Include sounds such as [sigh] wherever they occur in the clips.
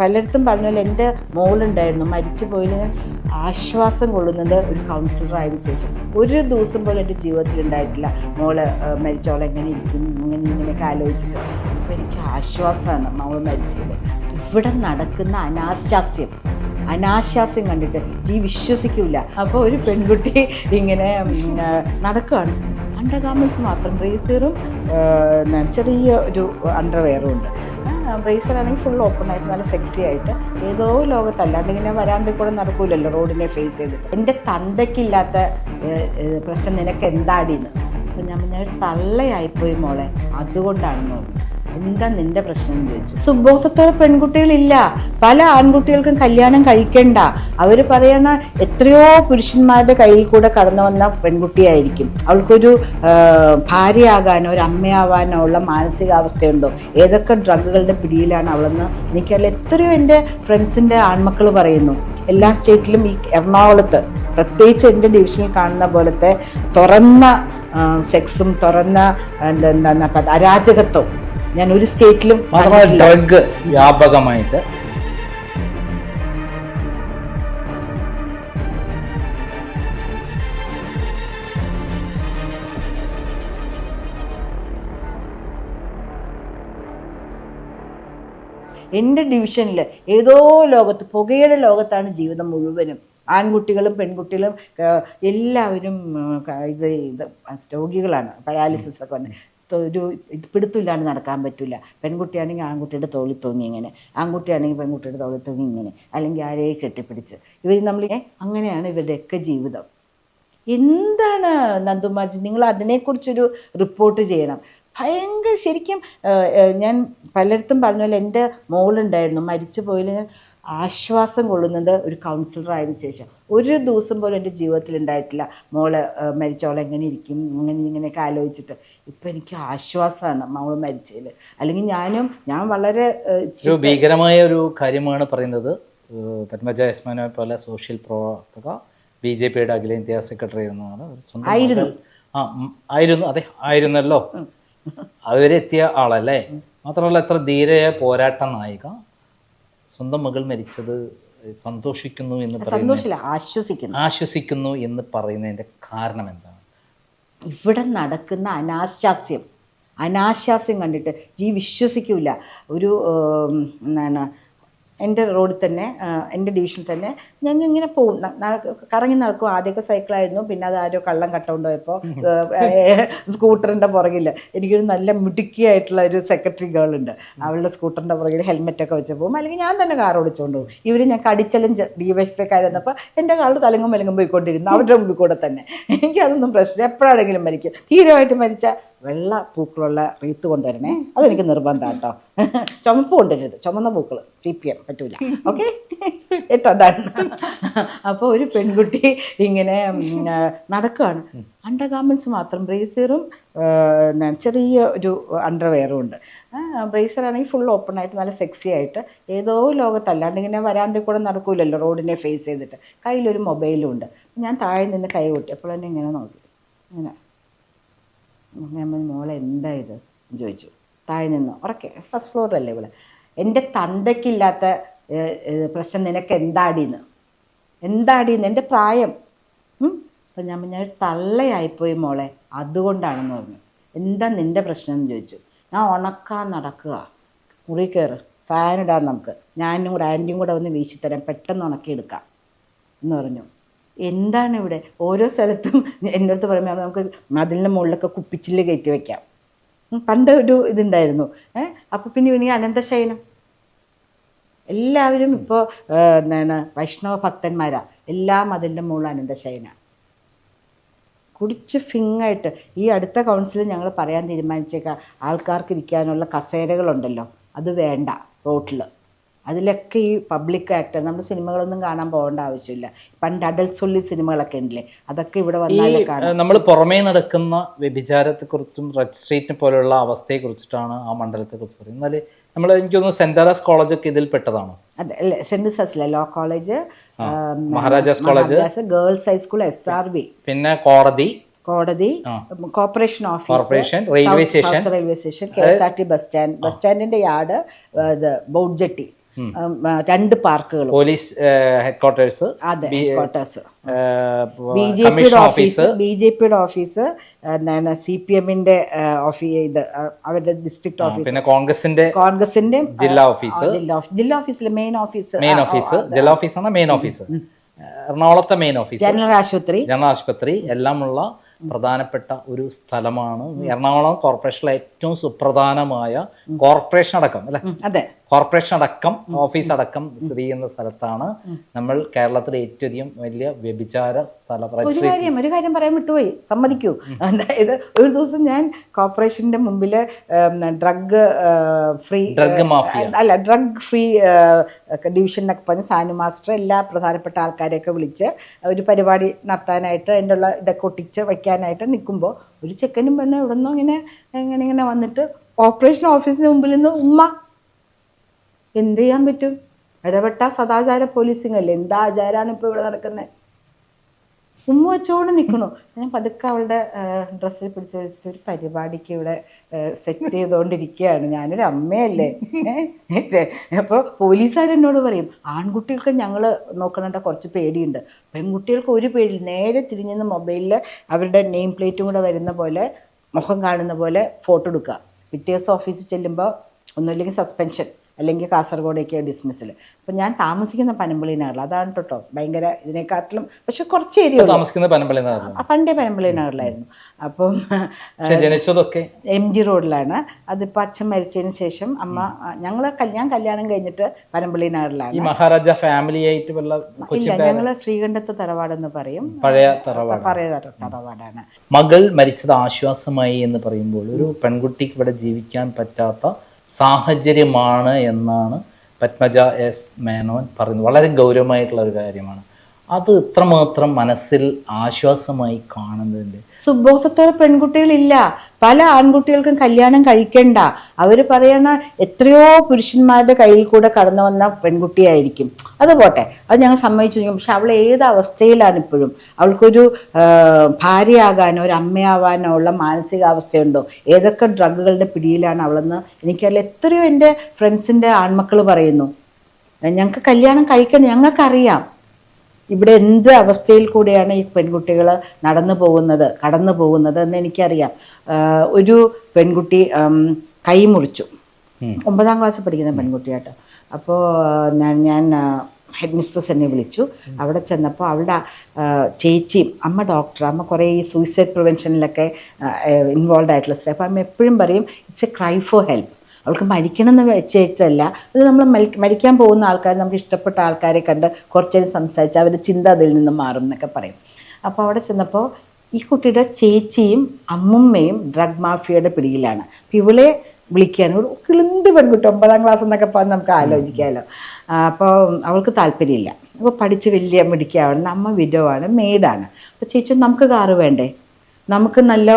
പലയിടത്തും പറഞ്ഞ പോലെ എന്റെ മോളുണ്ടായിരുന്നു മരിച്ചു പോയി ഞാൻ ആശ്വാസം കൊള്ളുന്നത് ഒരു കൗൺസിലറായതിനു ശേഷം ഒരു ദിവസം പോലും എന്റെ ജീവിതത്തിൽ ഉണ്ടായിട്ടില്ല. മോൾ ആ, മരിച്ചോളെ എങ്ങനെ ഇരിക്കും ഇങ്ങനെ ഇങ്ങനെയൊക്കെ ആലോചിച്ചിട്ട്. അപ്പോൾ എനിക്ക് ആശ്വാസമാണ് മോൾ മരിച്ചത്. ഇവിടെ നടക്കുന്ന അനാശാസ്യം അനാശാസ്യം കണ്ടിട്ട് ജീ വിശ്വസിക്കൂല. അപ്പോൾ ഒരു പെൺകുട്ടി ഇങ്ങനെ നടക്കുകയാണ് അണ്ടർ ഗാർമെന്റ്സ് മാത്രം ബ്രേസറും ചെറിയ ഒരു അണ്ടർവെയറും ഉണ്ട്. ബ്രേസർ ആണെങ്കിൽ ഫുൾ ഓപ്പൺ ആയിട്ട് നല്ല സെക്സി ആയിട്ട്. ഏതോ ലോകത്തല്ലാണ്ട് ഇങ്ങനെ വരാന്തി കൂടെ നടക്കൂലല്ലോ റോഡിനെ ഫേസ് ചെയ്തിട്ട്. എന്റെ തന്തയ്ക്കില്ലാത്ത പ്രശ്നം നിനക്ക് എന്താടീന്ന്? അപ്പം ഞാൻ പിന്നെ തള്ളയായിപ്പോയി മോളെ. അതുകൊണ്ടാണെന്ന് പറഞ്ഞു എന്താ നിന്റെ പ്രശ്നം എന്ന് ചോദിച്ചു. സുബോധത്തോടെ പെൺകുട്ടികളില്ല. പല ആൺകുട്ടികൾക്കും കല്യാണം കഴിക്കണ്ട. അവർ പറയുന്ന എത്രയോ പുരുഷന്മാരുടെ കയ്യിൽ കൂടെ കടന്നു വന്ന പെൺകുട്ടിയായിരിക്കും. അവൾക്കൊരു ഭാര്യയാകാനോ ഒരു അമ്മയാവാനോ ഉള്ള മാനസികാവസ്ഥയുണ്ടോ? ഏതൊക്കെ ഡ്രഗുകളുടെ പിടിയിലാണ് അവളെന്ന് എനിക്കല്ല എത്രയോ എന്റെ ഫ്രണ്ട്സിന്റെ ആൺമക്കൾ പറയുന്നു. എല്ലാ സ്റ്റേറ്റിലും ഈ എറണാകുളത്ത് പ്രത്യേകിച്ച് എന്റെ ഡിവിഷനിൽ കാണുന്ന പോലത്തെ തുറന്ന സെക്സും തുറന്ന എന്താ അരാജകത്വം ഞാൻ ഒരു സ്റ്റേറ്റിലും. ഡ്രഗ് വ്യാപകമായിട്ട്. എന്റെ ഡിവിഷനിൽ ഏതോ ലോകത്ത് പുകയുടെ ലോകത്താണ് ജീവിതം മുഴുവനും. ആൺകുട്ടികളും പെൺകുട്ടികളും എല്ലാവരും ഇത് ഇത് രോഗികളാണ് പയാലിസിസ് ഒക്കെ വന്ന്. ഒരു പിടുത്തമില്ലാണ്ട് നടക്കാൻ പറ്റില്ല പെൺകുട്ടിയാണെങ്കിൽ ആൺകുട്ടിയുടെ തോളിൽ തൂങ്ങി ഇങ്ങനെ ആൺകുട്ടിയാണെങ്കിൽ പെൺകുട്ടിയുടെ തോളിൽ തൂങ്ങി ഇങ്ങനെ അല്ലെങ്കിൽ ആരെയും കെട്ടിപ്പിടിച്ച്. ഇവർ നമ്മൾ അങ്ങനെയാണ് ഇവരുടെയൊക്കെ ജീവിതം. എന്താണ് നന്ദുമാജി നിങ്ങൾ അതിനെക്കുറിച്ചൊരു റിപ്പോർട്ട് ചെയ്യണം. ഭയങ്കര ശരിക്കും ഞാൻ പലയിടത്തും പറഞ്ഞ പോലെ എന്റെ മോളുണ്ടായിരുന്നു മരിച്ചു പോയില്ല ഞാൻ ആശ്വാസം കൊള്ളുന്നത് ഒരു കൗൺസിലർ ആയതിനു ശേഷം. ഒരു ദിവസം പോലും എന്റെ ജീവിതത്തിൽ ഉണ്ടായിട്ടില്ല. മോൾ മരിച്ചോളെ എങ്ങനെ ഇരിക്കും ഇങ്ങനെ ഇങ്ങനെയൊക്കെ ആലോചിച്ചിട്ട്. ഇപ്പം എനിക്ക് ആശ്വാസമാണ് മോൾ മരിച്ചതിൽ അല്ലെങ്കിൽ ഞാനും ഞാൻ വളരെ ഭീകരമായ ഒരു കാര്യമാണ് പറയുന്നത്. പത്മജ യസ്മാനെ പോലെ സോഷ്യൽ പ്രവർത്തക ബി ജെ പിയുടെ അഖിലേന്ത്യാ സെക്രട്ടറി ആയിരുന്നു. ആ ആയിരുന്നു. അതെ ആയിരുന്നല്ലോ. അതുവരെ എത്തിയ ആളല്ലേ? മാത്രമല്ല എത്ര ധീരയായ പോരാട്ട നായിക. സ്വന്തം മകൾ മരിച്ചത് സന്തോഷിക്കുന്നു എന്ന് സന്തോഷില്ല ആശ്വസിക്കുന്നു. ആശ്വസിക്കുന്നു എന്ന് പറയുന്നതിന്റെ കാരണം എന്താണ് ഇവിടെ നടക്കുന്ന അനാശാസ്യം. അനാശാസ്യം കണ്ടിട്ട് ജീ വിശ്വസിക്കൂല. ഒരു എന്താണ് എന്റെ റോഡിൽ തന്നെ എന്റെ ഡിവിഷനിൽ തന്നെ ഞാൻ ഇങ്ങനെ പോകും കറങ്ങി നടക്കും. ആദ്യമൊക്കെ സൈക്കിളായിരുന്നു. പിന്നെ അത് ആരോ കള്ളം കട്ടുകൊണ്ട് പോയപ്പോൾ സ്കൂട്ടറിന്റെ പുറകിൽ എനിക്കൊരു നല്ല മിടുക്കിയായിട്ടുള്ള ഒരു സെക്രട്ടറി ഗേൾ ഉണ്ട്. അവളുടെ സ്കൂട്ടറിന്റെ പുറകിൽ ഹെൽമെറ്റൊക്കെ വെച്ച് പോകും. അല്ലെങ്കിൽ ഞാൻ തന്നെ കാർ ഓടിച്ചുകൊണ്ട് പോകും. ഇവർ ഞാൻ കടിച്ചലും ഡി വൈഫ് വന്നപ്പോൾ എന്റെ കാറിൽ തലങ്ങും മലങ്ങും പോയിക്കൊണ്ടിരുന്നു. അവരുടെ മുമ്പിൽ കൂടെ തന്നെ. എനിക്കതൊന്നും പ്രശ്നം എപ്പോഴാണെങ്കിലും മരിക്കും. തീരമായിട്ട് മരിച്ച വെള്ള പൂക്കളുള്ള റീത്ത് കൊണ്ടുവരണേ. അതെനിക്ക് നിർബന്ധം കേട്ടോ [laughs] ചുമപ്പ് കൊണ്ടുവരരുത് ചുമന്ന പൂക്കൾ പി പി എം. പറ്റൂല. ഓക്കെ? ഏറ്റവും അപ്പോൾ ഒരു പെൺകുട്ടി ഇങ്ങനെ നടക്കുകയാണ് അണ്ടർ ഗാർമെന്റ്സ് മാത്രം. ബ്രേസറും ചെറിയ ഒരു അണ്ടർവെയറും ഉണ്ട്. ബ്രേസർ ആണെങ്കിൽ ഫുൾ ഓപ്പൺ ആയിട്ട് നല്ല സെക്സി ആയിട്ട് ഏതോ ലോകത്തല്ലാണ്ട് ഇങ്ങനെ വരാന്തി കൂടെ നടക്കൂലല്ലോ റോഡിനെ ഫേസ് ചെയ്തിട്ട്. കയ്യിലൊരു മൊബൈലും ഉണ്ട്. ഞാൻ താഴെ നിന്ന് കൈ കൂട്ടി. അപ്പോൾ തന്നെ ഇങ്ങനെ നോക്കി. ഇങ്ങനെ. ഞാൻ മോളെ എന്താ ഇത്? ചോദിച്ചു. താഴെ നിന്ന്. ഉറക്കെ. ഫസ്റ്റ് ഫ്ലോറിലല്ലേ ഇവിടെ എന്റെ തന്തയ്ക്കില്ലാത്ത പ്രശ്നം നിനക്ക് എന്താടീന്ന്? എന്താടീന്ന്? എന്റെ പ്രായം. അപ്പം ഞാൻ ഞാൻ തള്ളയായിപ്പോയി മോളെ. അതുകൊണ്ടാണെന്ന് പറഞ്ഞു. എന്താ നിന്റെ പ്രശ്നം എന്ന് ചോദിച്ചു. ഞാൻ ഉണക്കാൻ നടക്കുക. മുറി കയറ്. ഫാൻ ഇടാൻ നമുക്ക്. ഞാനും കൂടെ ആന്റിയും കൂടെ ഒന്ന് വീശിത്തരാം. പെട്ടെന്ന് ഉണക്കിയെടുക്കാം. എന്ന് പറഞ്ഞു. എന്താണ് ഇവിടെ? ഓരോ സ്ഥലത്തും എന്റെ അടുത്ത് പറയുമ്പോൾ നമുക്ക് മതിലിന്റെ മുകളിലൊക്കെ കുപ്പിച്ചില്ല് കയറ്റി വെക്കാം. ഉം, പണ്ട് ഒരു ഇതുണ്ടായിരുന്നു. ഏഹ് അപ്പോൾ പിന്നെ ഇനി അനന്തശയനം. എല്ലാവരും ഇപ്പോൾ എന്താണ് വൈഷ്ണവ ഭക്തന്മാരാ. എല്ലാ മതിന്റെ മുകളിൽ അനന്തശയന. കുടിച്ച് ഫിങ്ങായിട്ട് ഈ അടുത്ത കൗൺസിലിൽ ഞങ്ങൾ പറയാൻ തീരുമാനിച്ചേക്കാം ആൾക്കാർക്ക് ഇരിക്കാനുള്ള കസേരകളുണ്ടല്ലോ അത് വേണ്ട റോട്ടിൽ അതിലൊക്കെ ഈ പബ്ലിക് ആക്ടർ നമ്മൾ സിനിമകളൊന്നും കാണാൻ പോകേണ്ട ആവശ്യമില്ല. പണ്ട് അഡൽസ് ഉള്ളി സിനിമകളൊക്കെ ഉണ്ടല്ലേ? അതൊക്കെ ഇവിടെ വന്നാലേ കാണാം. നമ്മൾ പുറമേ നടക്കുന്ന വ്യഭിചാരത്തെക്കുറിച്ചും റെഡ് സ്ട്രീറ്റിനെ പോലെയുള്ള അവസ്ഥയെ കുറിച്ചിട്ടാണ് ആ മണ്ഡലത്തെ കുറിച്ച് പറയുന്നത്. എന്നാൽ നമ്മൾ എനിക്ക് തോന്നുന്നു സെന്റ് തെരേസ് കോളേജ് ഒക്കെ ഇതിൽ പെട്ടതാണ്? അതെ അല്ലേ? Saint സസ്ല law college Maharajas college girls high school S R B പിന്നെ കോടതി. കോടതി corporation office railway station. Railway station K S R T bus stand bus സ്റ്റാൻഡിന്റെ yard boat jetty രണ്ട് പാർക്കുകൾ പോലീസ് ഹെഡ്ക്വാർട്ടേഴ്സ് അതെ ഹെഡ്ക്വാർട്ടേഴ്സ്. ബി ജെ പിയുടെ office. B J പിയുടെ office എന്താണ് C P എമ്മിന്റെ ഓഫീസ് ഇത് അവരുടെ ഡിസ്ട്രിക്ട് ഓഫീസ്. പിന്നെ കോൺഗ്രസിന്റെ കോൺഗ്രസിന്റെ ജില്ലാ ഓഫീസ്. ജില്ലാ ഓഫീസ് ഓഫീസിലെ മെയിൻ ഓഫീസ്. Main office. ജില്ലാ ഓഫീസാണ് മെയിൻ ഓഫീസ്. എറണാകുളത്തെ മെയിൻ ഓഫീസ്. ജനറൽ ആശുപത്രി. ജനറൽ ആശുപത്രി എല്ലാമുള്ള പ്രധാനപ്പെട്ട ഒരു സ്ഥലമാണ്. എറണാകുളം കോർപ്പറേഷനിലെ ഏറ്റവും സുപ്രധാനമായ കോർപ്പറേഷൻ അടക്കം അല്ലെ? അതെ. കോർപ്പറേഷൻ അടക്കം ഓഫീസ് അടക്കം സ്ഥിതി ചെയ്യുന്ന സ്ഥലത്താണ് നമ്മൾ കേരളത്തിലെ ഏറ്റവും അധികം വലിയ വ്യഭിചാര സ്ഥല ഒരു കാര്യം ഒരു കാര്യം പറയാൻ വിട്ടുപോയി. സമ്മതിക്കൂ. അതായത് ഒരു ദിവസം ഞാൻ കോർപ്പറേഷന്റെ മുമ്പിൽ ഡ്രഗ് ഫ്രീ ഡ്രഗ് മാഫിയ. അല്ല ഡ്രഗ് ഫ്രീ ഡിവിഷൻ എന്നൊക്കെ പറഞ്ഞ് സാനു മാസ്റ്റർ എല്ലാ പ്രധാനപ്പെട്ട ആൾക്കാരെയൊക്കെ വിളിച്ച് ഒരു പരിപാടി നടത്താനായിട്ട് അതിന്റെ ഉള്ള ഇതൊക്കെ ഒട്ടിച്ച് വയ്ക്കാനായിട്ട് നിൽക്കുമ്പോൾ ഒരു ചെക്കനും പെണ്ണും ഇവിടെ നിന്നും ഇങ്ങനെ ഇങ്ങനെ ഇങ്ങനെ വന്നിട്ട് ഓപ്പറേഷൻ ഓഫീസിന് മുമ്പിൽ നിന്ന് ഉമ്മ എന്ത് ചെയ്യാൻ പറ്റും? ഇടപെട്ട സദാചാര പോലീസിംഗ് അല്ലേ? എന്താ ആചാരമാണ് ഇപ്പോൾ ഇവിടെ നടക്കുന്നത് ഉമ്മ വെച്ചോണ്ട് നിൽക്കണു ഞാൻ പതുക്കെ അവളുടെ ഡ്രസ്സിൽ പിടിച്ച് വെച്ചിട്ട് ഒരു പരിപാടിക്ക് ഇവിടെ സെറ്റ് ചെയ്തുകൊണ്ടിരിക്കുകയാണ് ഞാനൊരു അമ്മയല്ലേ? അപ്പോൾ പോലീസുകാർ എന്നോട് പറയും ആൺകുട്ടികൾക്ക് ഞങ്ങൾ നോക്കുന്നുണ്ട് കുറച്ച് പേടിയുണ്ട്. പെൺകുട്ടികൾക്ക് ഒരു പേടി നേരെ തിരിഞ്ഞെന്ന് മൊബൈലിൽ അവരുടെ നെയിം പ്ലേറ്റും കൂടെ വരുന്ന പോലെ മുഖം കാണുന്ന പോലെ ഫോട്ടോ എടുക്കുക. പിറ്റേ ദിവസം ഓഫീസിൽ ചെല്ലുമ്പോൾ ഒന്നുമില്ലെങ്കിൽ സസ്പെൻഷൻ അല്ലെങ്കിൽ കാസർഗോഡേക്ക് ഡിസ്മിസിൽ അപ്പം ഞാൻ താമസിക്കുന്ന പനമ്പള്ളിനഗറിൽ അതാണ് കേട്ടോ ഭയങ്കര ഇതിനെക്കാട്ടിലും പക്ഷെ കുറച്ച് ഏരിയ പനമ്പള്ളി നഗറിലാണ് പണ്ടേ പനമ്പള്ളിനഗറിലായിരുന്നു അപ്പം ജനിച്ചതൊക്കെ? എം ജി റോഡിലാണ്. അതിപ്പോൾ അച്ഛൻ മരിച്ചതിന് ശേഷം അമ്മ ഞങ്ങൾ ഞാൻ കല്യാണം കഴിഞ്ഞിട്ട് പനമ്പള്ളിനഗറിലാണ് ഈ മഹാരാജ ഫാമിലി ആയിട്ട് ഇല്ല ഞങ്ങൾ ശ്രീകണ്ഠത്ത് തറവാടെന്ന് പറയും. പഴയ തറവാട് പറയ തറവാടാണ്. മകൾ മരിച്ചത് ആശ്വാസമായി എന്ന് പറയുമ്പോൾ ഒരു പെൺകുട്ടിക്ക് ഇവിടെ ജീവിക്കാൻ പറ്റാത്ത സാഹചര്യമാണ് എന്നാണ് പത്മജ എസ് മേനോൻ പറയുന്നത്. വളരെ ഗൗരവമായിട്ടുള്ള ഒരു കാര്യമാണ്. അത് ഇത്രമാത്രം മനസ്സിൽ ആശ്വാസമായി കാണുന്നുണ്ട്. സുബോധത്തോടെ പെൺകുട്ടികളില്ല. പല ആൺകുട്ടികൾക്കും കല്യാണം കഴിക്കണ്ട. അവർ പറയുന്ന എത്രയോ പുരുഷന്മാരുടെ കയ്യിൽ കൂടെ കടന്നു വന്ന പെൺകുട്ടിയായിരിക്കും. അത് പോട്ടെ. അത് ഞങ്ങൾ സമ്മതിച്ചു പക്ഷെ അവൾ ഏത് അവസ്ഥയിലാണ് ഇപ്പോഴും? അവൾക്കൊരു ഭാര്യയാകാനോ ഒരു അമ്മയാവാനോ ഉള്ള മാനസികാവസ്ഥയുണ്ടോ? ഏതൊക്കെ ഡ്രഗുകളുടെ പിടിയിലാണ് അവളെന്ന് എനിക്കറിയില്ല. എത്രയോ എന്റെ ഫ്രണ്ട്സിന്റെ ആൺമക്കൾ പറയുന്നു. ഞങ്ങൾക്ക് കല്യാണം കഴിക്കണം. ഞങ്ങൾക്കറിയാം. ഇവിടെ എന്ത് അവസ്ഥയിൽ കൂടെയാണ് ഈ പെൺകുട്ടികൾ നടന്നു പോകുന്നത് കടന്നു പോകുന്നത് എന്ന് എനിക്കറിയാം. ഒരു പെൺകുട്ടി കൈമുറിച്ചു കൈ മുറിച്ചു. ഒമ്പതാം ക്ലാസ്സിൽ പഠിക്കുന്ന പെൺകുട്ടിയാട്ടോ. അപ്പോൾ ഞാൻ ഞാൻ ഹെഡ് മിസ്ട്രസ് എന്നെ വിളിച്ചു. അവിടെ ചെന്നപ്പോൾ അവളുടെ ചേച്ചിയും അമ്മ ഡോക്ടർ അമ്മ കുറേ ഈ സൂയിസൈഡ് പ്രിവെൻഷനിലൊക്കെ ഇൻവോൾവ് ആയിട്ടുള്ള സ്റ്റാഫ്. അമ്മ എപ്പോഴും പറയും it's a cry for help അവൾക്ക് മരിക്കണം എന്ന് വെച്ചല്ല അത് നമ്മൾ മരിക്കാൻ പോകുന്ന ആൾക്കാർ നമുക്ക് ഇഷ്ടപ്പെട്ട ആൾക്കാരെ കണ്ട് കുറച്ചേരം സംസാരിച്ച് അവരുടെ ചിന്ത അതിൽ നിന്ന് മാറും എന്നൊക്കെ പറയും. അപ്പോൾ അവിടെ ചെന്നപ്പോൾ ഈ കുട്ടിയുടെ ചേച്ചിയും അമ്മുമ്മയും ഡ്രഗ് മാഫിയയുടെ പിടിയിലാണ്. അപ്പം ഇവളെ വിളിക്കുകയാണ് ഒരു കിളിന്ത് പെൺകുട്ടി ഒമ്പതാം ക്ലാസ് എന്നൊക്കെ പറഞ്ഞ് നമുക്ക് ആലോചിക്കാമല്ലോ അപ്പോൾ അവൾക്ക് താല്പര്യമില്ല. അപ്പോൾ പഠിച്ച് വലിയ മിടിക്കാവുന്ന അമ്മ വിഡോ ആണ് മെയ്ഡാണ് അപ്പോൾ ചേച്ചി നമുക്ക് കാറ് വേണ്ടേ? നമുക്ക് നല്ല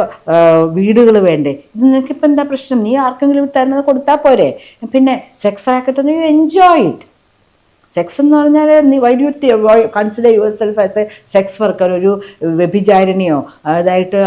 വീടുകൾ വേണ്ടേ? ഇത് നിനക്കിപ്പോൾ എന്താ പ്രശ്നം? നീ ആർക്കെങ്കിലും തരുന്നത് കൊടുത്താൽ പോരെ. പിന്നെ സെക്സ് ആക്കട്ടെ നീ എൻജോയ് ഇറ്റ് സെക്സ് എന്ന് പറഞ്ഞാൽ നീ why do consider yourself as a sex worker ഒരു വ്യഭിചാരിണിയോ? അതായിട്ട്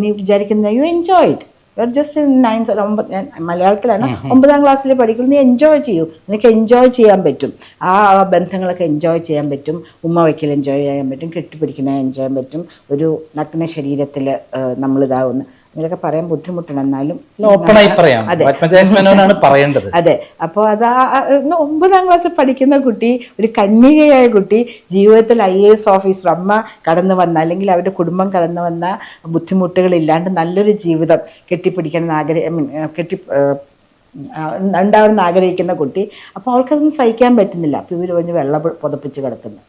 നീ വിചാരിക്കുന്ന you enjoy it you just nine ഒമ്പത് ഞാൻ മലയാളത്തിലാണ്. ഒമ്പതാം ക്ലാസ്സിൽ പഠിക്കുമ്പോൾ നീ എൻജോയ് ചെയ്യൂ. നിനക്ക് എൻജോയ് ചെയ്യാൻ പറ്റും. ആ ആ ബന്ധങ്ങളൊക്കെ എൻജോയ് ചെയ്യാൻ പറ്റും. ഉമ്മ വയ്ക്കൽ എൻജോയ് ചെയ്യാൻ പറ്റും. കെട്ടിപ്പിടിക്കുന്ന എൻജോയ് ചെയ്യാൻ പറ്റും. ഒരു നഗ്ന ശരീരത്തിൽ നമ്മളിതാവുന്ന ഇതൊക്കെ പറയാൻ ബുദ്ധിമുട്ടാണ്. എന്നാലും ഓപ്പണായി പറയാം. പത്മജ പറയേണ്ടത്. അതെ. അപ്പോൾ അത് ഒമ്പതാം ക്ലാസ് പഠിക്കുന്ന കുട്ടി ഒരു കന്യകയായ കുട്ടി ജീവിതത്തിൽ ഐ എ എസ് ഓഫീസർ അമ്മ കടന്നു വന്ന അല്ലെങ്കിൽ അവരുടെ കുടുംബം കടന്നു വന്ന ബുദ്ധിമുട്ടുകളില്ലാണ്ട് നല്ലൊരു ജീവിതം കെട്ടിപ്പിടിക്കണം ആഗ്രഹ കെട്ടി ഉണ്ടാവണം ഉണ്ടാവണമെന്ന് ആഗ്രഹിക്കുന്ന കുട്ടി. അപ്പോൾ അവൾക്കതൊന്നും സഹിക്കാൻ പറ്റുന്നില്ല. അപ്പോൾ ഇവർ പറഞ്ഞ് വെള്ളം പുതപ്പിച്ച് കിടക്കുന്നു.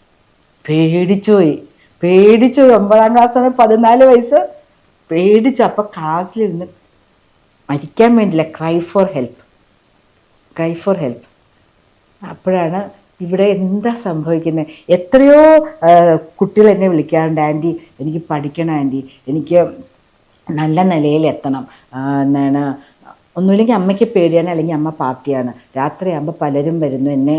പേടിച്ചുപോയി പേടിച്ചുപോയി ഒമ്പതാം ക്ലാസ് പതിനാല് വയസ്സ്. പേടിച്ചു അപ്പോൾ ക്ലാസ്സിലിരുന്ന് മരിക്കാൻ വേണ്ടിയില്ല. Cry for help cry for help അപ്പോഴാണ് ഇവിടെ എന്താ സംഭവിക്കുന്നത് എത്രയോ കുട്ടികൾ എന്നെ വിളിക്കാറുണ്ട്. ആന്റി എനിക്ക് പഠിക്കണം ആന്റി. എനിക്ക് നല്ല നിലയിൽ എത്തണം എന്നാണ് ഒന്നുമില്ലെങ്കിൽ അമ്മയ്ക്ക് പേടിയാണ് അല്ലെങ്കിൽ അമ്മ പാർട്ടിയാണ്. രാത്രിയാകുമ്പോൾ പലരും വരുന്നു എന്നെ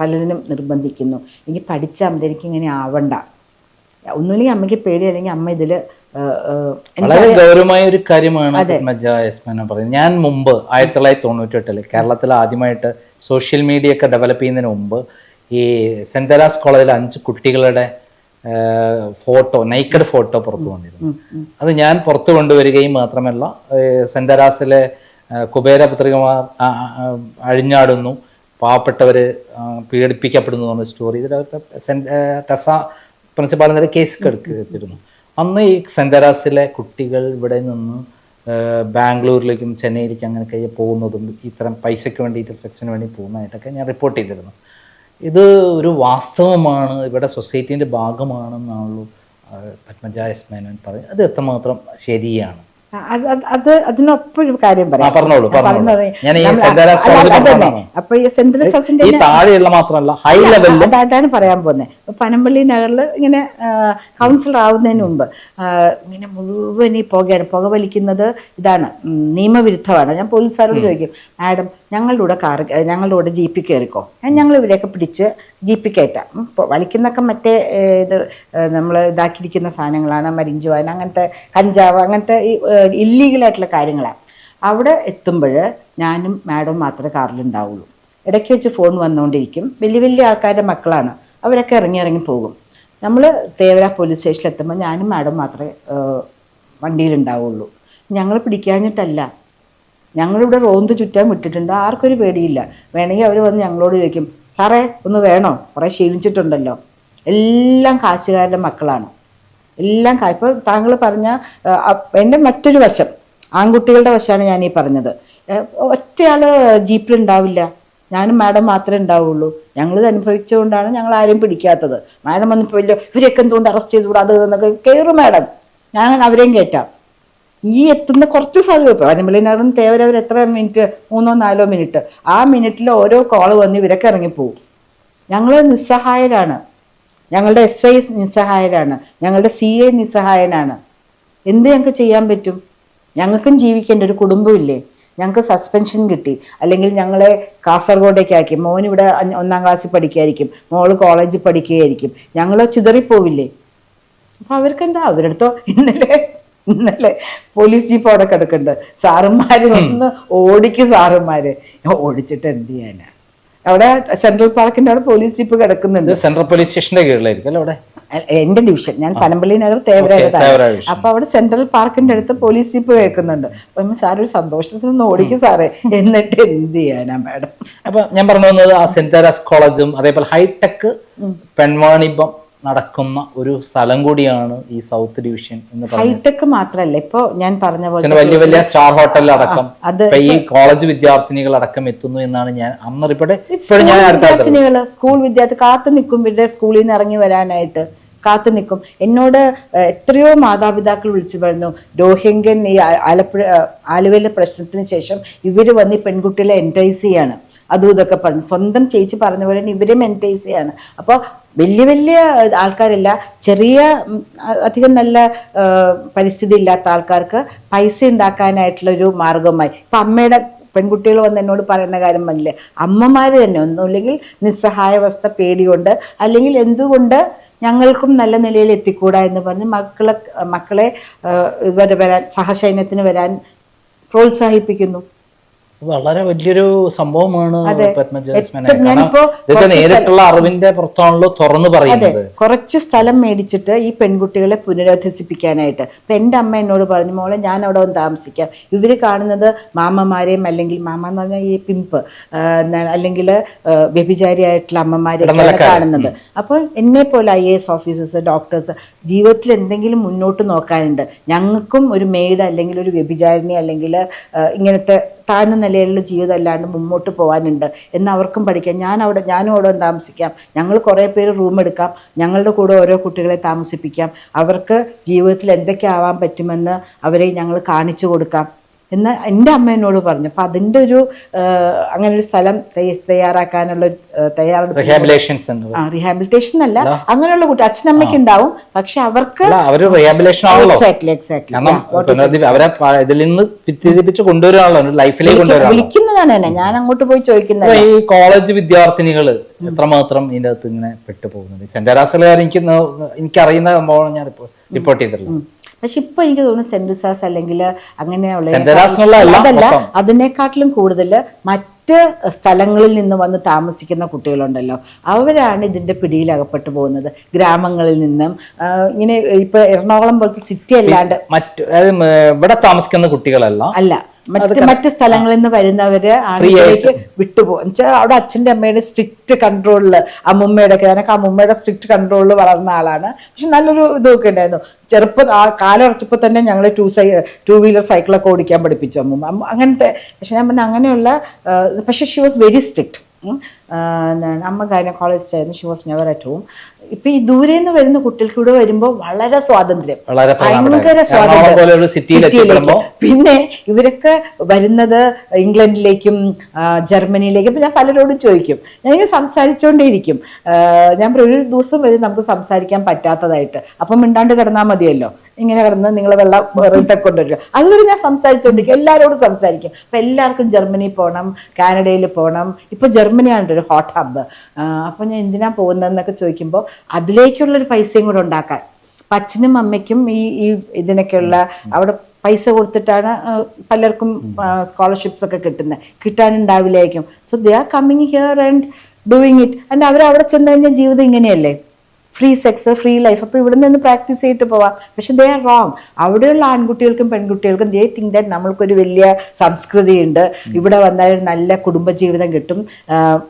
പലരും നിർബന്ധിക്കുന്നു. എനിക്ക് പഠിച്ചാൽ മതി എനിക്ക് ഇങ്ങനെ ആവണ്ട. ഒന്നുമില്ലെങ്കിൽ അമ്മയ്ക്ക് പേടി അല്ലെങ്കിൽ അമ്മ ഇതിൽ വളരെ ഗൗരവമായ ഒരു കാര്യമാണ് എസ് പറയുന്നത്. ഞാൻ മുമ്പ് ആയിരത്തി തൊള്ളായിരത്തി തൊണ്ണൂറ്റി എട്ടിൽ കേരളത്തിൽ ആദ്യമായിട്ട് സോഷ്യൽ മീഡിയ ഒക്കെ ഡെവലപ്പ് ചെയ്യുന്നതിന് മുമ്പ് ഈ സെന്റ് തെരാസ് കോളേജിലെ അഞ്ച് കുട്ടികളുടെ ഫോട്ടോ നൈക്കഡ് ഫോട്ടോ പുറത്തു വന്നിരുന്നു. അത് ഞാൻ പുറത്തു കൊണ്ടുവരികയും മാത്രമല്ല സെന്റ് തെരാസിലെ ഏഹ് കുബേര പുത്രികമാർ ആ, ആ, ആ, അഴിഞ്ഞാടുന്നു. പാവപ്പെട്ടവര് ആ, പീഡിപ്പിക്കപ്പെടുന്നു എന്ന സ്റ്റോറി ഇതിലൊക്കെ സെന്റ് ടെസ കേസ് എടുത്തിരുന്നു. അന്ന് ഈ സെന്തരാസിലെ കുട്ടികൾ ഇവിടെ നിന്ന് ബാംഗ്ലൂരിലേക്കും ചെന്നൈയിലേക്കും അങ്ങനെ അങ്ങനെയൊക്കെ പോകുന്നതും ഇത്തരം പൈസയ്ക്ക് വേണ്ടിയിട്ട് സെക്ഷന് വേണ്ടി പോകുന്നതായിട്ടൊക്കെ ഞാൻ റിപ്പോർട്ട് ചെയ്തിരുന്നു. ഇത് ഒരു വാസ്തവമാണ് ഇവിടെ സൊസൈറ്റീന്റെ ഭാഗമാണെന്നാണല്ലോ പത്മജ എസ് മേനോൻ പറയും അത് എത്രമാത്രം ശരിയാണ്? അത് അത് അത് അതിനൊപ്പം ഒരു കാര്യം പറയാം. പറഞ്ഞോളൂ, ഈ അതന്നെ. അപ്പൊ താഴെയുള്ള മാത്രമല്ല ഹൈ അതാണ് പറയാൻ പോന്നെ പനമ്പള്ളി നഗറിൽ ഇങ്ങനെ കൗൺസിലർ ആവുന്നതിന് മുമ്പ് ഇങ്ങനെ മുഴുവൻ ഈ പുകയാണ്. പുക വലിക്കുന്നത് ഇതാണ് നിയമവിരുദ്ധമാണ്. ഞാൻ പോലീസുകാരോട് ചോദിക്കും മാഡം ഞങ്ങളുടെ കൂടെ കാർ ഞങ്ങളുടെ കൂടെ ജീപ്പിൽ കയറിക്കോ? ഞാൻ ഞങ്ങൾ ഇവരെയൊക്കെ പിടിച്ച് ജീപ്പിൽ കയറ്റാം. വലിക്കുന്നൊക്കെ മറ്റേ ഇത് നമ്മൾ ഇതാക്കിയിരിക്കുന്ന സാധനങ്ങളാണ് മരിഞ്ചുവാൻ അങ്ങനത്തെ കഞ്ചാവ് അങ്ങനത്തെ ഈ ഇല്ലീഗലായിട്ടുള്ള കാര്യങ്ങളാണ് അവിടെ എത്തുമ്പോൾ ഞാനും മാഡം മാത്രമേ കാറിലുണ്ടാവുള്ളൂ ഇടയ്ക്ക് വെച്ച് ഫോൺ വന്നുകൊണ്ടിരിക്കും വലിയ വലിയ ആൾക്കാരുടെ മക്കളാണ്. അവരൊക്കെ ഇറങ്ങി ഇറങ്ങി പോകും. നമ്മൾ തേവര പോലീസ് സ്റ്റേഷനിൽ എത്തുമ്പോൾ ഞാനും മാഡം മാത്രമേ വണ്ടിയിലുണ്ടാവുള്ളൂ ഞങ്ങൾ പിടിക്കാഞ്ഞിട്ടല്ല. ഞങ്ങളിവിടെ റോന്ത് ചുറ്റാൻ വിട്ടിട്ടുണ്ട്. ആർക്കൊരു പേടിയില്ല. വേണമെങ്കിൽ അവർ വന്ന് ഞങ്ങളോട് ചോദിക്കും സാറേ ഒന്ന് വേണോ? കുറേ ക്ഷീണിച്ചിട്ടുണ്ടല്ലോ. എല്ലാം കാശുകാരുടെ മക്കളാണ്. എല്ലാം ഇപ്പോൾ താങ്കൾ പറഞ്ഞ എന്റെ മറ്റൊരു വശം ആൺകുട്ടികളുടെ വശമാണ് ഞാൻ ഈ പറഞ്ഞത് ഒറ്റയാൾ ജീപ്പിലുണ്ടാവില്ല. ഞാനും മാഡം മാത്രമേ ഉണ്ടാവുള്ളൂ. ഞങ്ങളിത് അനുഭവിച്ചുകൊണ്ടാണ് ഞങ്ങൾ ആരും പിടിക്കാത്തത്. മാഡം വന്നിപ്പോൾ വലിയ ഇവരൊക്കെ എന്തുകൊണ്ട് അറസ്റ്റ് ചെയ്തുകൂടാ? അത് എന്നൊക്കെ കയറും മാഡം. ഞാൻ അവരെയും കയറ്റാം ഈ എത്തുന്ന കുറച്ച് സമയം ഇപ്പോൾ വനമ്പളിനറും തേവരവർ എത്ര മിനിറ്റ്? മൂന്നോ നാലോ മിനിറ്റ്. ആ മിനിറ്റിൽ ഓരോ കോൾ വന്ന് ഇവരൊക്കെ ഇറങ്ങിപ്പോവും. ഞങ്ങൾ നിസ്സഹായരാണ്. ഞങ്ങളുടെ എസ് ഐ നിസ്സഹായരാണ്. ഞങ്ങളുടെ സി ഐ നിസ്സഹായനാണ്. എന്ത് ഞങ്ങൾക്ക് ചെയ്യാൻ പറ്റും? ഞങ്ങൾക്കും ജീവിക്കേണ്ട ഒരു കുടുംബമില്ലേ? ഞങ്ങൾക്ക് സസ്പെൻഷൻ കിട്ടി. അല്ലെങ്കിൽ ഞങ്ങളെ കാസർഗോഡേക്ക് ആക്കി മോൻ ഇവിടെ ഒന്നാം ക്ലാസ്സിൽ പഠിക്കുകയായിരിക്കും മോൾ കോളേജിൽ പഠിക്കുകയായിരിക്കും. ഞങ്ങൾ ചിതറിപ്പോവില്ലേ? അപ്പൊ അവർക്ക് എന്താ അവരടുത്തോ ഇന്നലെ ഇന്നലെ പോലീസ് ജീപ്പ് അവിടെ കിടക്കുന്നുണ്ട്. സാറുമാര് ഒന്ന് ഓടിക്കും സാറുമാര് ഓടിച്ചിട്ട് എന്ത് ചെയ്യാനാ? അവിടെ സെൻട്രൽ പാർക്കിന്റെ അവിടെ പോലീസ് ജീപ്പ് കിടക്കുന്നുണ്ട്. സെൻട്രൽ പോലീസ് സ്റ്റേഷന്റെ കീഴിലായിരിക്കും അല്ലേ അവിടെ? എന്റെ ഡിവിഷൻ ഞാൻ പനമ്പള്ളി നഗർ തേവരയുടെ Okay, തേവര അപ്പൊ അവിടെ സെൻട്രൽ പാർക്കിന്റെ അടുത്ത് പോലീസ് ജീപ്പ് കേൾക്കുന്നുണ്ട്. അപ്പൊ സാർ ഒരു സന്തോഷത്തിൽ നിന്ന് ഓടിക്കും സാറേ. എന്നിട്ട് എന്ത് ചെയ്യാനാ മാഡം? അപ്പൊ ഞാൻ പറഞ്ഞു വന്നത് ആ സെന്റ് കോളേജും അതേപോലെ ഹൈടെക് പെൺവാണിഭം നടക്കുന്ന ഒരു സ്ഥലം കൂടിയാണ് ഈ സൗത്ത് ഡിവിഷൻ എന്ന് ഹൈടെക് മാത്രല്ല. ഇപ്പൊ ഞാൻ പറഞ്ഞ പോലെ വലിയ വലിയ സ്റ്റാർ ഹോട്ടലിൽ അടക്കം. അത് ഈ കോളേജ് വിദ്യാർത്ഥിനികൾ അടക്കം എത്തുന്നു എന്നാണ് ഞാൻ അന്ന് വിദ്യാർത്ഥിനികൾ സ്കൂൾ വിദ്യാർത്ഥി കാത്തു നിൽക്കും ഇവിടെ സ്കൂളിൽ നിന്ന് ഇറങ്ങി വരാനായിട്ട് കാത്തു നിൽക്കും. എന്നോട് എത്രയോ മാതാപിതാക്കൾ വിളിച്ചു പറഞ്ഞു രോഹിംഗ്യൻ ഈ ആലപ്പുഴ ആലുവയിലെ പ്രശ്നത്തിന് ശേഷം ഇവർ വന്ന് പെൺകുട്ടികളെ എന്റൈസ് ചെയ്യാണ്. അതും ഇതൊക്കെ പറഞ്ഞു. സ്വന്തം ചേച്ചി പറഞ്ഞ പോലെ തന്നെ ഇവരെയും എന്റൈസ് ചെയ്യാണ്. അപ്പോൾ വലിയ വലിയ ആൾക്കാരല്ല ചെറിയ അധികം നല്ല പരിസ്ഥിതി ഇല്ലാത്ത ആൾക്കാർക്ക് പൈസ ഉണ്ടാക്കാനായിട്ടുള്ള ഒരു മാർഗമായി ഇപ്പം അമ്മയുടെ പെൺകുട്ടികൾ വന്ന് എന്നോട് പറയുന്ന കാര്യം വന്നില്ല അമ്മമാര് തന്നെ ഒന്നുമില്ലെങ്കിൽ നിസ്സഹായാവസ്ഥ പേടികൊണ്ട് അല്ലെങ്കിൽ എന്തുകൊണ്ട് ഞങ്ങൾക്കും നല്ല നിലയിൽ എത്തിക്കൂടാ എന്ന് പറഞ്ഞ് മക്കളെ മക്കളെ ഇവർ വരാൻ സഹശൈന്യത്തിന് വരാൻ പ്രോത്സാഹിപ്പിക്കുന്നു. വളരെ വലിയൊരു സംഭവമാണ് നേരിട്ടുള്ള അറിവിന്റെ പുറത്താണല്ലോ തുറന്നു പറയുന്നത്. കുറച്ച് സ്ഥലം മേടിച്ചിട്ട് ഈ പെൺകുട്ടികളെ പുനരധിവസിപ്പിക്കാനായിട്ട്. ഇപ്പൊ എന്റെ അമ്മ എന്നോട് പറഞ്ഞു മോളെ ഞാൻ അവിടെ ഒന്ന് താമസിക്കാം. ഇവർ കാണുന്നത് മാമ്മമാരെയും അല്ലെങ്കിൽ മാമ എന്ന് പറഞ്ഞാൽ ഈ പിമ്പ് അല്ലെങ്കിൽ വ്യഭിചാരിയായിട്ടുള്ള അമ്മമാരെയൊക്കെയാണ്. കാണുന്നത്. അപ്പോൾ എന്നെ പോലെ ഐ എസ് ഓഫീസേഴ്സ് ഡോക്ടേഴ്സ് ജീവിതത്തിൽ എന്തെങ്കിലും മുന്നോട്ട് നോക്കാനുണ്ട്. ഞങ്ങൾക്കും ഒരു മെയ്ഡ് അല്ലെങ്കിൽ ഒരു വ്യഭിചാരിണി അല്ലെങ്കിൽ ഇങ്ങനത്തെ താഴ്ന്ന നിലയിലുള്ള ജീവിതം അല്ലാണ്ട് മുമ്പോട്ട് പോകാനുണ്ട് എന്ന് അവർക്കും പഠിക്കാം. ഞാൻ അവിടെ ഞാനും അവിടെ താമസിക്കാം. ഞങ്ങൾ കുറേ പേര് റൂം എടുക്കാം. ഞങ്ങളുടെ കൂടെ ഓരോ കുട്ടികളെ താമസിപ്പിക്കാം. അവർക്ക് ജീവിതത്തിൽ എന്തൊക്കെ ആവാൻ പറ്റുമെന്ന് അവരെ ഞങ്ങൾ കാണിച്ചു കൊടുക്കാം. എന്ന് എന്റെ അമ്മ എന്നോട് പറഞ്ഞു. അപ്പം അതിന്റെ ഒരു അങ്ങനെ ഒരു സ്ഥലം തയ്യാറാക്കാനുള്ള തയ്യാറെടുപ്പ് ആ റീഹാബിലിറ്റേഷൻ അല്ല. അങ്ങനെയുള്ള കുട്ടി അച്ഛനമ്മയ്ക്ക് ഉണ്ടാവും പക്ഷെ അവർക്ക് അവർ എക്സാക്ട്ലി എക്സാക്ട്ലി ഇതിൽ നിന്ന് ലൈഫിലേക്ക് കൊണ്ടുവരാൻ വിളിക്കുന്നതാണ് തന്നെ ഞാൻ അങ്ങോട്ട് പോയി ചോദിക്കുന്നത് ഈ കോളേജ് വിദ്യാർത്ഥിനികൾ എത്രമാത്രം ഇതിന്റെ അകത്ത് ഇങ്ങനെ പെട്ടു പോകുന്നത് സെന്റ് എനിക്ക് എനിക്കറിയുന്ന സംഭവമാണ് ഞാൻ റിപ്പോർട്ട് ചെയ്തിട്ടുള്ളത്. പക്ഷെ ഇപ്പൊ എനിക്ക് തോന്നുന്നു സെന്റ് സാസ് അല്ലെങ്കിൽ അങ്ങനെയുള്ള അതല്ല. അതിനെക്കാട്ടിലും കൂടുതൽ മറ്റ് മറ്റ് സ്ഥലങ്ങളിൽ നിന്ന് വന്ന് താമസിക്കുന്ന കുട്ടികളുണ്ടല്ലോ. അവരാണ് ഇതിന്റെ പിടിയിലകപ്പെട്ടു പോകുന്നത്. ഗ്രാമങ്ങളിൽ നിന്നും ഇങ്ങനെ ഇപ്പൊ എറണാകുളം പോലത്തെ സിറ്റി അല്ലാണ്ട് മറ്റു ഇവിടെ താമസിക്കുന്ന കുട്ടികളല്ല. അല്ല. മറ്റ് മറ്റ് സ്ഥലങ്ങളിൽ നിന്ന് വരുന്നവര് ആണിലേക്ക് വിട്ടുപോകും. അവിടെ അച്ഛന്റെ അമ്മയുടെ സ്ട്രിക്റ്റ് കൺട്രോളിൽ അമ്മുമ്മയുടെ ഒക്കെ. ഞാനൊക്കെ അമ്മുമ്മയുടെ സ്ട്രിക്റ്റ് കൺട്രോളിൽ വളർന്ന ആളാണ്. പക്ഷെ നല്ലൊരു ഇതൊക്കെ ഉണ്ടായിരുന്നു. ചെറുപ്പം ആ തന്നെ ഞങ്ങൾ ടൂ സൈ ടൂ വീലർ സൈക്കിളൊക്കെ ഓടിക്കാൻ പഠിപ്പിച്ചു അമ്മുമ്മ. അങ്ങനത്തെ പക്ഷെ ഞാൻ പറഞ്ഞ അങ്ങനെയുള്ള പക്ഷേ പക്ഷെ ഷി വാസ് വെരി സ്ട്രിക്റ്റ് അമ്മ ഗൈനക്കോളജിസ്റ്റ് ആയിരുന്നു. She was never at home ഇപ്പൊ ഈ ദൂരെ നിന്ന് വരുന്ന കുട്ടികൾക്ക് ഇവിടെ വരുമ്പോൾ വളരെ സ്വാതന്ത്ര്യം. ഭയങ്കര എത്തിപ്പെടുമ്പോൾ പിന്നെ ഇവരൊക്കെ വരുന്നത് ഇംഗ്ലണ്ടിലേക്കും ജർമ്മനിയിലേക്കും. ഇപ്പൊ ഞാൻ പലരോടും ചോദിക്കും. ഞാൻ സംസാരിച്ചുകൊണ്ടേയിരിക്കും ഞാൻ ഒരു ദിവസം വരെ നമുക്ക് സംസാരിക്കാൻ പറ്റാത്തതായിട്ട്. അപ്പം മിണ്ടാണ്ട് കിടന്നാൽ മതിയല്ലോ. ഇങ്ങനെ കിടന്ന് നിങ്ങൾ വെള്ളം വെറുതെ കൊണ്ടുവരിക. അതുവരെ ഞാൻ സംസാരിച്ചുകൊണ്ടിരിക്കും എല്ലാവരോടും സംസാരിക്കും. അപ്പം എല്ലാവർക്കും ജർമ്മനി പോകണം കാനഡയിൽ പോകണം ഇപ്പോൾ ജർമ്മനിയാണ് ഒരു ഹോട്ട് ഹബ്ബ് അപ്പോൾ ഞാൻ എന്തിനാ പോകുന്നതെന്നൊക്കെ ചോദിക്കുമ്പോൾ അതിലേക്കുള്ളൊരു പൈസയും കൂടെ ഉണ്ടാക്കാൻ. അപ്പം അച്ഛനും അമ്മയ്ക്കും ഈ ഈ ഇതിനൊക്കെയുള്ള അവിടെ പൈസ കൊടുത്തിട്ടാണ് പലർക്കും സ്കോളർഷിപ്സ് ഒക്കെ കിട്ടുന്നത് കിട്ടാനുണ്ടാവില്ലായിരിക്കും. So they are coming here and doing it and അവർ അവിടെ ചെന്ന് കഴിഞ്ഞാൽ ജീവിതം ഇങ്ങനെയല്ലേ? ഫ്രീ സെക്സ് ഫ്രീ ലൈഫ് അപ്പോൾ ഇവിടെ നിന്ന് പ്രാക്ടീസ് ചെയ്തിട്ട് പോവാം. പക്ഷെ ദേ ആർ റോങ് അവിടെയുള്ള ആൺകുട്ടികൾക്കും പെൺകുട്ടികൾക്കും ദേ തിങ്ക് ദാറ്റ് നമ്മൾക്കൊരു വലിയ സംസ്കൃതിയുണ്ട്. ഇവിടെ വന്നാൽ ഒരു നല്ല കുടുംബജീവിതം കിട്ടും.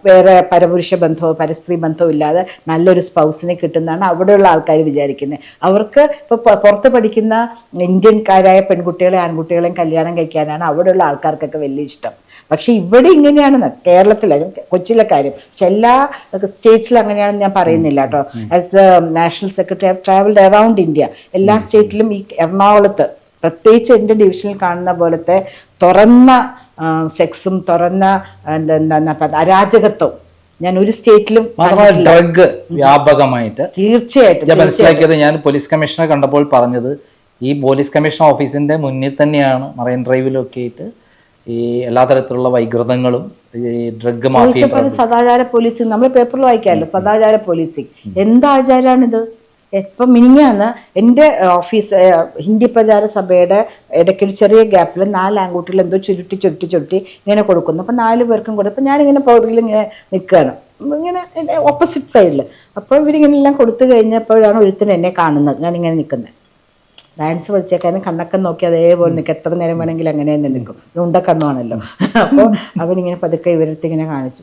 വേറെ പരപുരുഷ ബന്ധമോ പരസ്ത്രീ ബന്ധമോ ഇല്ലാതെ നല്ലൊരു സ്പൗസിനെ കിട്ടുന്നതാണ് അവിടെയുള്ള ആൾക്കാർ വിചാരിക്കുന്നത് അവർക്ക് ഇപ്പോൾ പുറത്ത് പഠിക്കുന്ന ഇന്ത്യൻകാരായ പെൺകുട്ടികളെ ആൺകുട്ടികളെയും കല്യാണം കഴിക്കാനാണ് അവിടെയുള്ള ആൾക്കാർക്കൊക്കെ വലിയ ഇഷ്ടം. പക്ഷെ ഇവിടെ ഇങ്ങനെയാണ് കേരളത്തിലും കൊച്ചിയിലെ കാര്യം. പക്ഷെ എല്ലാ സ്റ്റേറ്റ്സിലും അങ്ങനെയാണെന്ന് ഞാൻ പറയുന്നില്ല കേട്ടോ. As a national secretary have travelled around India എല്ലാ സ്റ്റേറ്റിലും ഈ എറണാകുളത്ത് പ്രത്യേകിച്ച് എന്റെ ഡിവിഷനിൽ കാണുന്ന പോലത്തെ തുറന്ന സെക്സും തുറന്ന എന്താ അരാജകത്വം ഞാൻ ഒരു സ്റ്റേറ്റിലും ഡ്രഗ് വ്യാപകമായിട്ട്. തീർച്ചയായിട്ടും ഞാൻ മനസ്സിലാക്കിയത് ഞാൻ പോലീസ് കമ്മീഷണർ കണ്ടപ്പോൾ പറഞ്ഞത് ഈ പോലീസ് കമ്മീഷൻ ഓഫീസിന്റെ മുന്നിൽ തന്നെയാണ് മറൈൻ ഡ്രൈവിലൊക്കെ ആയിട്ട് ഈ എല്ലാ തരത്തിലുള്ള വൈകൃതങ്ങളും ഈ ഡ്രഗ് മാഫിയ സദാചാര പോലീസ് നമ്മൾ പേപ്പറിൽ വായിക്കാമല്ലോ സദാചാര പോലീസിംഗ് എന്ത് ആചാരാണിത് ഇപ്പം മിനിങ്ങാന്ന് എന്റെ ഓഫീസ് ഹിന്ദി പ്രചാര സഭയുടെ ഇടയ്ക്കൊരു ചെറിയ ഗ്യാപ്പിൽ നാല് ആൺകുട്ടികൾ എന്തോ ചുരുട്ടി ചുരുട്ടി ചുരുട്ടി ഇങ്ങനെ കൊടുക്കുന്നു. അപ്പം നാല് പേർക്കും കൊടുത്തു അപ്പം ഞാനിങ്ങനെ പൗറിൽ ഇങ്ങനെ നിൽക്കുകയാണ് ഇങ്ങനെ ഓപ്പോസിറ്റ് സൈഡിൽ അപ്പോൾ ഇവരിങ്ങനെ എല്ലാം കൊടുത്തു കഴിഞ്ഞപ്പോഴാണ് ഒരുത്തിന് എന്നെ കാണുന്നത്. ഞാനിങ്ങനെ നിൽക്കുന്നത് ഡാൻസ് പഠിച്ചേക്കാനും കണ്ണൊക്കെ നോക്കി അതേപോലെ നിൽക്കും എത്ര നേരം വേണമെങ്കിലും അങ്ങനെ തന്നെ നിൽക്കും ഉണ്ടക്കണ്ണുവാണല്ലോ അപ്പോൾ അവനിങ്ങനെ പതുക്കെ ഇവരടുത്ത് ഇങ്ങനെ കാണിച്ചു.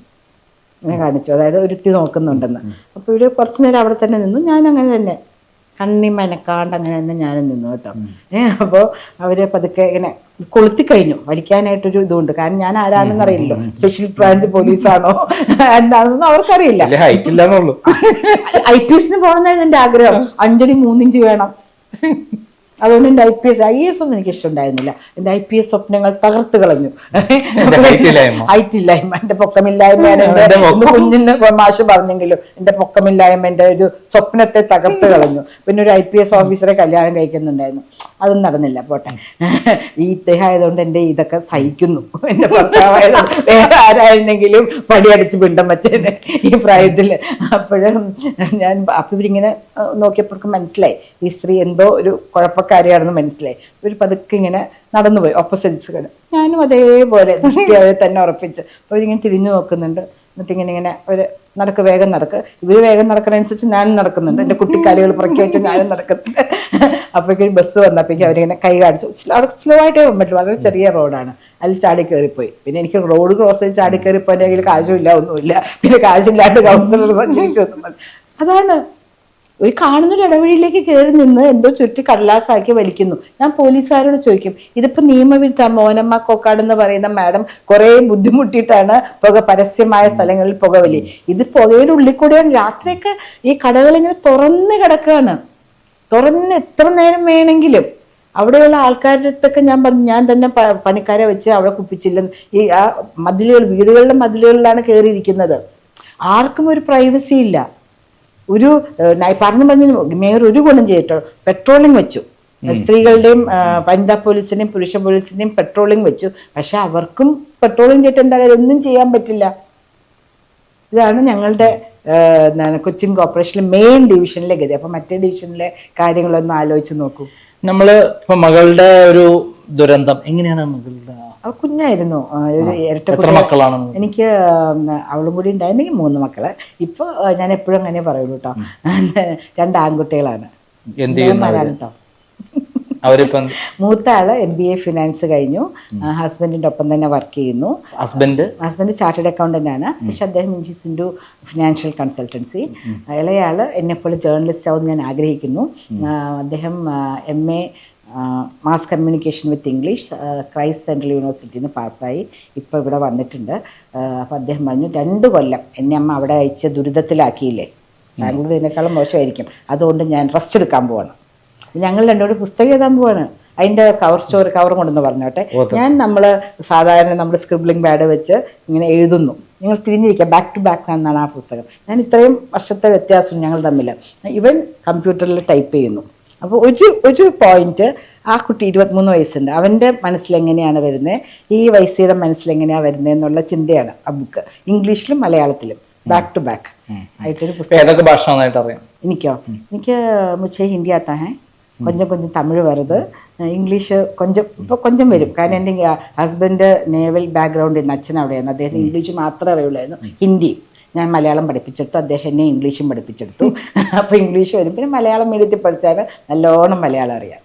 ഇങ്ങനെ കാണിച്ചു. അതായത് ഒരുത്തി നോക്കുന്നുണ്ടെന്ന്. അപ്പോൾ ഇവിടെ കുറച്ച് നേരം അവിടെ തന്നെ നിന്നു. ഞാൻ അങ്ങനെ തന്നെ. കണ്ണി മെനക്കാണ്ട് അങ്ങനെ തന്നെ ഞാനും നിന്നു കേട്ടോ. ഏഹ് അപ്പോൾ അവർ പതുക്കെ ഇങ്ങനെ കൊളുത്തി കഴിഞ്ഞു. വലിക്കാനായിട്ടൊരു ഇതുണ്ട്. കാരണം ഞാൻ ആരാണെന്ന് അറിയില്ലല്ലോ. സ്പെഷ്യൽ ബ്രാഞ്ച് പോലീസാണോ? എന്താണെന്നൊന്നും അവർക്കറിയില്ല. ഐ പി എസിന് പോകണമെന്നായിരുന്നു എന്റെ ആഗ്രഹം. അഞ്ചടി മൂന്നിഞ്ച് വേണം. അതുകൊണ്ട് എന്റെ I P S I S ഒന്നും എനിക്ക് ഇഷ്ടമുണ്ടായിരുന്നില്ല. എന്റെ ഐ പി എസ് സ്വപ്നങ്ങൾ തകർത്ത് കളഞ്ഞു. ഐ ടി ഇല്ലായ്മ. ഹൈറ്റ് ഇല്ലായ്മ. എന്റെ പൊക്കമില്ലായ്മ എന്റെ. കുഞ്ഞിന് മാഷ് പറഞ്ഞെങ്കിലും എന്റെ പൊക്കമില്ലായ്മ എന്റെ ഒരു സ്വപ്നത്തെ തകർത്ത് കളഞ്ഞു. പിന്നെ ഒരു ഐ പി എസ് ഓഫീസറെ കല്യാണം കഴിക്കുന്നുണ്ടായിരുന്നു. അതും നടന്നില്ല. പോട്ടെ. ഈ ഇദ്ദേഹം ആയതുകൊണ്ട് എന്റെ ഇതൊക്കെ സഹിക്കുന്നു. എന്റെ ഭർത്താവായത് വേറെ ആരായിരുന്നെങ്കിലും പടിയടിച്ച് പിണ്ടം വെച്ചേനെ ഈ പ്രായത്തിൽ അപ്പോഴും ഞാൻ അപ്പം ഇവരിങ്ങനെ നോക്കിയപ്പോഴേക്കും മനസ്സിലായി. ഈ സ്ത്രീ എന്തോ ഒരു കുഴപ്പക്കാരിയാണെന്ന് മനസ്സിലായി. ഇവർ പതുക്കെ ഇങ്ങനെ നടന്നുപോയി ഓപ്പോസിറ്റ്സ് ഞാനും അതേപോലെ ദൃഷ്ടി അവരെ തന്നെ ഉറപ്പിച്ച്. അവരിങ്ങനെ തിരിഞ്ഞു നോക്കുന്നുണ്ട്. എന്നിട്ട് ഇങ്ങനെ ഇങ്ങനെ ഒരു നടക്ക് വേഗം നടക്ക്. ഇവർ വേഗം നടക്കണനുസരിച്ച് ഞാനും നടക്കുന്നുണ്ട്. എന്റെ കുട്ടിക്കാലുകൾ പുറക്കി വെച്ച് ഞാനും നടക്കുന്നുണ്ട്. [laughs] അപ്പോഴേക്കും ബസ് വന്നപ്പോഴേക്കും അവരിങ്ങനെ കൈ കാണിച്ചു സ്ലോ- അവിടെ സ്ലോ ആയിട്ടേ പറ്റും വളരെ ചെറിയ റോഡാണ്. അതിൽ ചാടി കയറിപ്പോയി. പിന്നെ എനിക്ക് റോഡ് ക്രോസ് ചെയ്ത് ചാടി കയറിപ്പോ എന്റെ കയ്യിൽ കാശുമില്ല ഒന്നുമില്ല. പിന്നെ കാശില്ലാണ്ട് കൗൺസിലർ സഞ്ചരിച്ചു വന്നു അതാണ് ഒരു കാണുന്നൊരു ഇടവഴിയിലേക്ക് കയറി നിന്ന് എന്തോ ചുറ്റി കടലാസാക്കി വലിക്കുന്നു. ഞാൻ പോലീസുകാരോട് ചോദിക്കും ഇതിപ്പോ നിയമവിരുദ്ധ മോനമ്മ കോക്കാട് എന്ന് പറയുന്ന മാഡം കുറെ ബുദ്ധിമുട്ടിയിട്ടാണ് പുക പരസ്യമായ സ്ഥലങ്ങളിൽ പുകവലി ഇത് പുകയുടെ ഉള്ളിൽ കൂടെയാണ് രാത്രിയൊക്കെ ഈ കടകൾ ഇങ്ങനെ തുറന്ന് കിടക്കുകയാണ്. തുറന്ന് എത്ര നേരം വേണമെങ്കിലും. അവിടെയുള്ള ആൾക്കാരുടെ അടുത്തൊക്കെ ഞാൻ പറഞ്ഞു ഞാൻ തന്നെ പണിക്കാരെ വെച്ച് അവിടെ കുപ്പിച്ചില്ലെന്ന് ഈ ആ മതിലുകൾ വീടുകളുടെ മതിലുകളിലാണ് കയറിയിരിക്കുന്നത്. ആർക്കും ഒരു പ്രൈവസി ഇല്ല. ഒരു പറഞ്ഞു പറഞ്ഞു മേയർ ഒരു ഗുണം ചെയ്തിട്ടോ? പെട്രോളിംഗ് വെച്ചു. സ്ത്രീകളുടെയും വനിതാ പോലീസിന്റെയും പുരുഷ പോലീസിന്റെയും പെട്രോളിംഗ് വെച്ചു. പക്ഷെ അവർക്കും പെട്രോളിംഗ് ചെയ്തിട്ട് എന്താ കാര്യം? ഒന്നും ചെയ്യാൻ പറ്റില്ല. ഇതാണ് ഞങ്ങളുടെ എന്താണ് കൊച്ചിൻ കോർപ്പറേഷനിലെ മെയിൻ ഡിവിഷനിലെ ഗതി. അപ്പൊ മറ്റേ ഡിവിഷനിലെ കാര്യങ്ങളൊന്ന് ആലോചിച്ച് നോക്കൂ. നമ്മൾ ഇപ്പൊ മകളുടെ ഒരു ദുരന്തം. എങ്ങനെയാണ് മകളുടെ അവൾ കുഞ്ഞായിരുന്നു. ഒരു ഇരട്ട എനിക്ക് അവളും കൂടി ഉണ്ടായിരുന്നെങ്കിൽ മൂന്ന് മക്കൾ. ഇപ്പൊ ഞാൻ എപ്പോഴും അങ്ങനെ പറയുള്ളൂ കേട്ടോ [laughs] രണ്ട് ആൺകുട്ടികളാണ്? കേട്ടോ [laughs] മൂത്ത ആൾ എം ബി എ ഫിനാൻസ് കഴിഞ്ഞു. ഹസ്ബൻഡിന്റെ ഒപ്പം തന്നെ വർക്ക് ചെയ്യുന്നു. ഹസ്ബൻഡ്? ഹസ്ബൻഡ് ചാർട്ടേഡ് അക്കൗണ്ടന്റ് ആണ്. പക്ഷെ അദ്ദേഹം ഇൻഡ്യൂസ് ഇൻഡു ഫിനാൻഷ്യൽ കൺസൾട്ടൻസി ഇളയാൾ എന്നെപ്പോലെ ജേർണലിസ്റ്റ് ആവും ഞാൻ ആഗ്രഹിക്കുന്നു. അദ്ദേഹം M A mass communication with English Christ central യൂണിവേഴ്സിറ്റിയിൽ നിന്ന് പാസ്സായി. ഇപ്പോൾ ഇവിടെ വന്നിട്ടുണ്ട്. അപ്പോൾ അദ്ദേഹം പറഞ്ഞു രണ്ട് കൊല്ലം എന്നെ അമ്മ അവിടെ അയച്ച് ദുരിതത്തിലാക്കിയില്ലേ? ബാംഗ്ലൂർ ഇതിനേക്കാളും മോശമായിരിക്കും. അതുകൊണ്ട് ഞാൻ റെസ്റ്റ് എടുക്കാൻ പോവാണ്. ഞങ്ങൾ രണ്ടുപേരും പുസ്തകം എഴുതാൻ പോവാണ്. അതിന്റെ കവർ സ്റ്റോറി കവറും കൊണ്ടെന്ന് പറഞ്ഞോട്ടെ. ഞാൻ നമ്മൾ സാധാരണ നമ്മൾ സ്ക്രിബ്ലിംഗ് പാഡ് വെച്ച് ഇങ്ങനെ എഴുതുന്നു. നിങ്ങൾ തിരിഞ്ഞിരിക്കുക. ബാക്ക് ടു ബാക്ക് എന്നാണ് ആ പുസ്തകം. ഞാൻ ഇത്രയും വർഷത്തെ വ്യത്യാസം ഞങ്ങൾ തമ്മിൽ ഇവൻ കമ്പ്യൂട്ടറിൽ ടൈപ്പ് ചെയ്യുന്നു. അപ്പോൾ ഒരു ഒരു പോയിന്റ് ആ കുട്ടി ഇരുപത്തിമൂന്ന് വയസ്സുണ്ട്. അവന്റെ മനസ്സിലെങ്ങനെയാണ് വരുന്നത് ഈ വയസ്സീയുടെ മനസ്സിലെങ്ങനെയാണ് വരുന്നത് എന്നുള്ള ചിന്തയാണ് ആ ബുക്ക് ഇംഗ്ലീഷിലും മലയാളത്തിലും. ബാക്ക് ടു ബാക്ക് ആയിട്ടൊരു പുസ്തകം. ഇപ്പൊ ഏതൊക്കെ ഭാഷ അറിയാം? എനിക്കോ? എനിക്ക് മുച്ചേ ഹിന്ദി ആത്താ ഹേ. കൊഞ്ചം കൊഞ്ചം തമിഴ് വരുത്. ഇംഗ്ലീഷ് കൊഞ്ചം ഇപ്പോൾ കൊഞ്ചം വരും. കാരണം എന്റെ ഹസ്ബൻഡ് നേവൽ ബാക്ക്ഗ്രൗണ്ടിൽ നിന്ന് അച്ഛൻ അവിടെയായിരുന്നു. അദ്ദേഹത്തിന് ഇംഗ്ലീഷ് മാത്രമേ അറിയുള്ളായിരുന്നു. ഹിന്ദി. ഞാൻ മലയാളം പഠിപ്പിച്ചെടുത്തു അദ്ദേഹം എന്നെ ഇംഗ്ലീഷും പഠിപ്പിച്ചെടുത്തു. [laughs] അപ്പോൾ ഇംഗ്ലീഷ് വരും. പിന്നെ മലയാളം മീഡിയത്തിൽ പഠിച്ചാൽ നല്ലോണം മലയാളം അറിയാം.